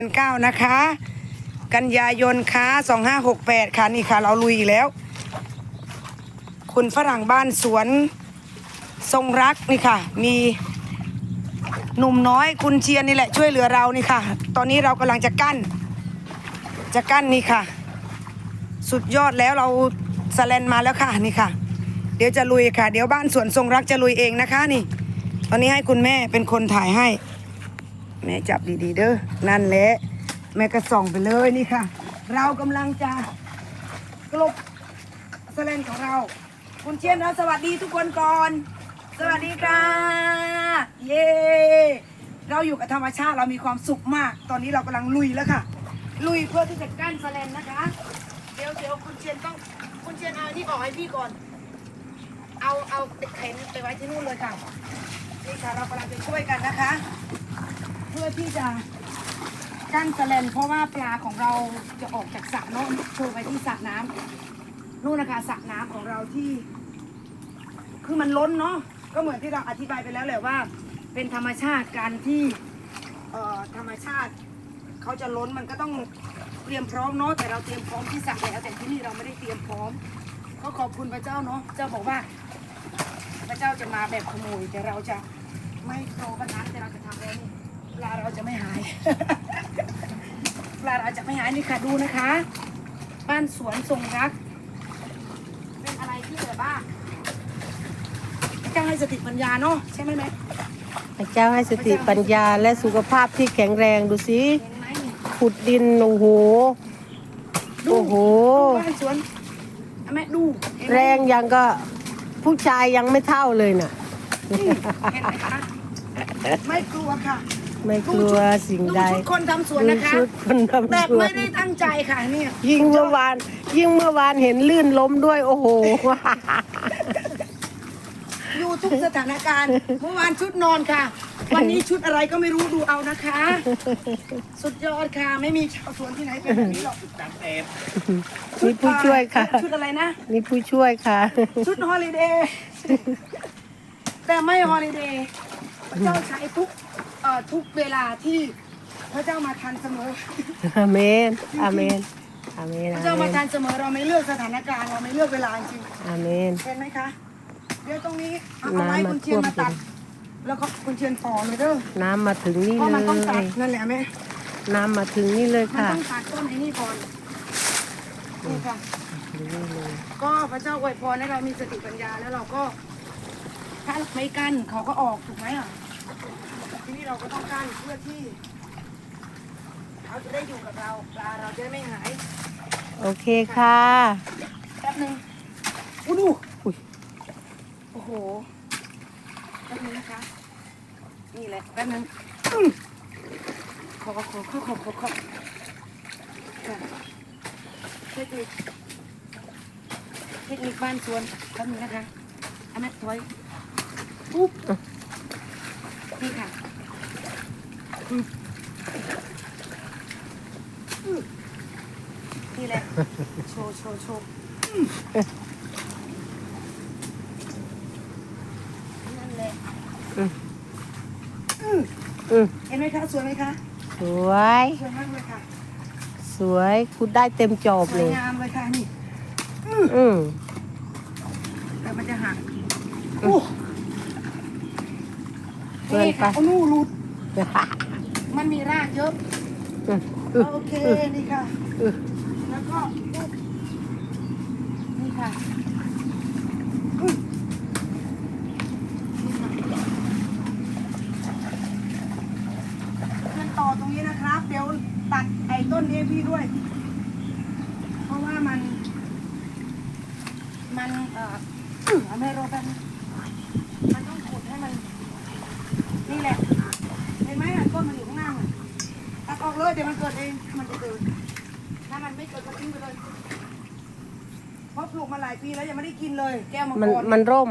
เก้านะคะ กันยายนค้าสองห้าหกแปดค่ะนี่ค่ะ เราลุยอีกแล้ว คุณฝรั่งบ้านสวนทรงรักนี่ค่ะ มีหนุ่มน้อยคุณเชียนนี่แหละช่วยเหลือเรานี่ค่ะ ตอนนี้เรากำลังจะกั้น จะกั้นนี่ค่ะ สุดยอดแล้วเราสแลนมาแล้วค่ะนี่ค่ะ เดี๋ยวจะลุยค่ะ เดี๋ยวบ้านสวนทรงรักจะลุยเองนะคะนี่ ตอนนี้ให้คุณแม่เป็นคนถ่ายให้ แม่จับดีๆเด้อนั่นแหละแม่ก็ส่องไปเลยนี่ค่ะ เรากำลังจะกลบสแลนของเรา คุณเชียนเราสวัสดีทุกคนก่อน สวัสดีค่ะ เย้เราอยู่กับธรรมชาติเรามีความสุขมาก ตอนนี้เรากำลังลุยแล้วค่ะ ลุยเพื่อที่จะกั้นสแลนนะคะ เดี๋ยวเดี๋ยวคุณเชียนต้องคุณเชียนเอาอันนี่ออกให้พี่ก่อน เอาเอาเข็นไปไว้ที่นู่นเลยค่ะ นี่ค่ะเรากำลังจะช่วยกันนะคะ เพื่อที่จะกั้นสแลนเพราะว่าปลาของเราจะออกจากสระนาะโชว์ไปที่สระน้ำนู่นนะคะสระน้ำของเราที่ คือมันล้นเนาะก็เหมือนที่เราอธิบายไปแล้วแหละว่า เป็นธรรมชาติการที่เอ่อธรรมชาติเขาจะล้นมันก็ต้องเตรียมพร้อมเนาะแต่เราเตรียมพร้อมที่สระแล้วแต่ที่นี่เราไม่ได้เตรียมพร้อม ก็ขอบคุณพระเจ้าเนาะเจ้าบอกว่า พระเจ้าจะมาแบบขโมยแต่เราจะไม่โตขนาดแต่เราจะทำแล้วนี่ ปลาเราจะไม่หาย ปลาเราจะไม่หายนี่ค่ะดูนะคะ บ้านสวนทรงรัก เป็นอะไรที่แบบว่าพระเจ้าให้สติปัญญาเนาะใช่ไหมแม่พระเจ้าให้สติปัญญาและสุขภาพที่แข็งแรงดูสิเห็นไหมนี่ขุดดินโอ้โห ดูโอ้โห ดูบ้านสวนอะแม่ดูเห็นไหม แรงยังก็ผู้ชายยังไม่เท่าเลยน่ะ นี่เห็นไหมคะไม่กลัวค่ะ ไม่กลัวสิ่งใดดูชุดคนทำสวนดูนะคะ ชุดคนทำแบบสวไม่นได้ตั้งใจค่ะเนี่ย ยิ่งเมื่อวาน ยิ่งเมื่อวานเห็นลื่นล้มด้วย โอ้โห อยู่ทุกสถานการณ์ เมื่อวานชุดนอนค่ะ วันนี้ชุดอะไรก็ไม่รู้ดูเอานะคะ สุดยอดค่ะ ไม่มีชาวสวนที่ไหนเป็นแบบนี้หรอกมีผู้ช่วยค่ะ ชุดอะไรนะมีผู้ช่วยค่ะ ชุดฮอลิเดย์แต่ไม่ฮอลิเดย์พระเจ้าใช้ทุกเอ่อทุกเวลาที่พระเจ้ามาทันเสมอ อาเมน อาเมน อาเมน พระอาเจ้าเมมานทันเสมอเราไม่เลือกสถานการณ์เราไม่เลือกเวลาจริงอาเมน เห็นไหมคะ เดี๋ยวตรงนี้เอาเอาไม้น้ำมันคุณเชียนมาท่วมตัดแล้วก็คุณเชียนต่อเลยเด้อน้ำมาถึงนี่เพราะเลมันต้องตัดย นั่นแหละแม่ น้ำมาถึงนี่เลยมันค่ะ ต้องตัดต้นไอ้นี่ก่อนนี่ค่ะถึงนี่เลยก็พระเจ้าอวยพรให้เรามีสติปัญญาแล้วเราก็ถ้าไม่กั้นเขาก็ออกถูกไหมอะ ทีนี้เราก็ต้องกั้นเพื่อที่เขาจะได้อยู่กับเราปลาเราจะได้ไม่หายโอเคค่ะแป๊บหนึงอู้ดูอุ๊ยโอ้โหแป๊บหนึงนะคะ นี่แหละแป๊บหนึงอื้อขอขอขอขอขอขอขอค่ะเทคนิคเทคนิคบ้านสวนแป๊บหนึงนะคะเอาแม่ถอยปุ๊บนี่ค่ะปึ๊บอื้อ นี่แหละ โชว์โชว์โชว์นั่นแหละอืมอื้ออืมเห็นไหมคะสวยไหมคะ สวย สวยมากเลยค่ะ สวยคุณได้เต็มจอบสเลวยย งามเลยค่ะนี่ อืม แต่มันจะหักอู้เกินนี่ไปค่ะเอานู่หลุด มันมีรากเยอะอืมอืมโอเคนี่ค่ะอืมแล้วก็ปุ๊บนี่ค่ะอื้อนี่ค่ะขึ้นต่อตรงนี้นะครับ เดี๋ยวตัดไอ้ต้นนี้ให้พี่ด้วย เพราะว่ามัน มันเอ่ออื้อเอาไม่รอแป๊บนึงมันต้องขุดให้มัน นี่แหละเห็นไหมอะต้นมันอยู่ข้างหน้า อะตัดออกเลยเดี๋ยวมันเกิดเอง มันจะเกิด ถ้ามันไม่เกิดก็ทิ้งไปเลย เพราะปลูกมาหลายปีแล้วยังไม่ได้กินเลย แก้วมังมันกรมันร่ม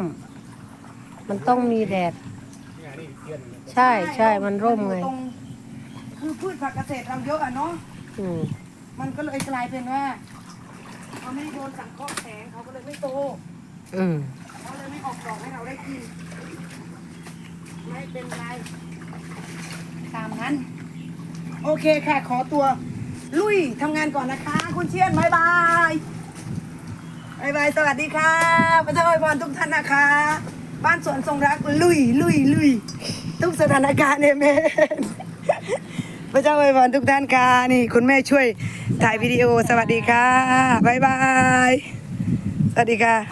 มันต้องมีแดดใช่ใช่มันร่มไงอยู่ตรคือพืชผักเกษตรเราเยอะอะเนาะ อืมมันก็เลยกลายเป็นว่าเขาไม่ได้โดนสังเคราะห์แสงเขาก็เลยไม่โต อืมเขาเลยไม่ออกดอกให้เราได้กิน ไม่เป็นไร ตามนั้น โอเคค่ะ ขอตัวลุยทำงานก่อนนะคะ คุณเชียนบายบายบายบาย สวัสดีค่ะพระเจ้าอวยพรทุกท่านนะคะ บ้านสวนทรงรักลุยลุยลุยทุกสถานการณ์เอเมนพระเจ้าอวยพรทุกท่านค่ะนี่ คุณแม่ช่วยถ่ายวิดีโอสวัสดีค่ะบายบาย สวัสดีค่ะ